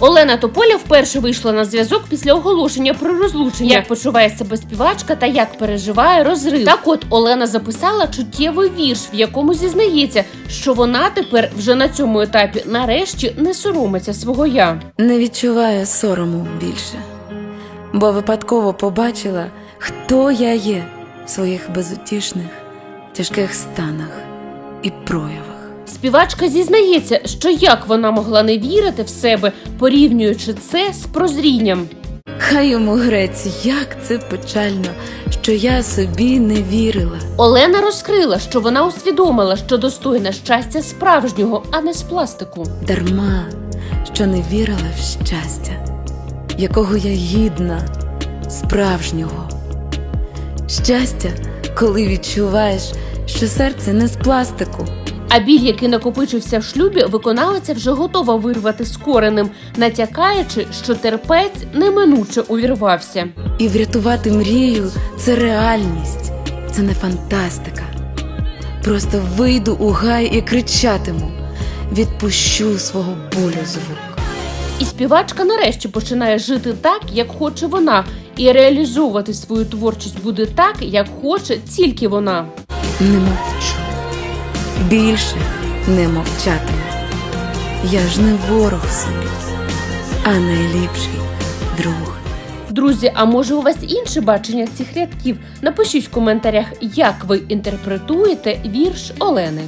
Олена Тополя вперше вийшла на зв'язок після оголошення про розлучення. Як почуває себе співачка та як переживає розрив. Так от Олена записала чуттєвий вірш, в якому зізнається, що вона тепер вже на цьому етапі нарешті не соромиться свого я. Не відчуваю сорому більше, бо випадково побачила, хто я є в своїх безутішних, тяжких станах і проявах. Співачка зізнається, що як вона могла не вірити в себе, порівнюючи це з прозрінням. Хай йому грець, як це печально, що я собі не вірила. Олена розкрила, що вона усвідомила, що достойна щастя справжнього, а не з пластику. Дарма, що не вірила в щастя, якого я гідна, справжнього. Щастя, коли відчуваєш, що серце не з пластику. А біль, який накопичився в шлюбі, виконавиця вже готова вирвати з коренем, натякаючи, що терпець неминуче увірвався. І врятувати мрію це реальність, це не фантастика. Просто вийду у гай і кричатиму, відпущу свого болю звук. І співачка нарешті починає жити так, як хоче вона, і реалізовувати свою творчість буде так, як хоче тільки вона. Не мовчу, більше не мовчатиму. Я ж не ворог собі, а найліпший друг. Друзі, а може у вас інше бачення цих рядків? Напишіть в коментарях, як ви інтерпретуєте вірш Олени.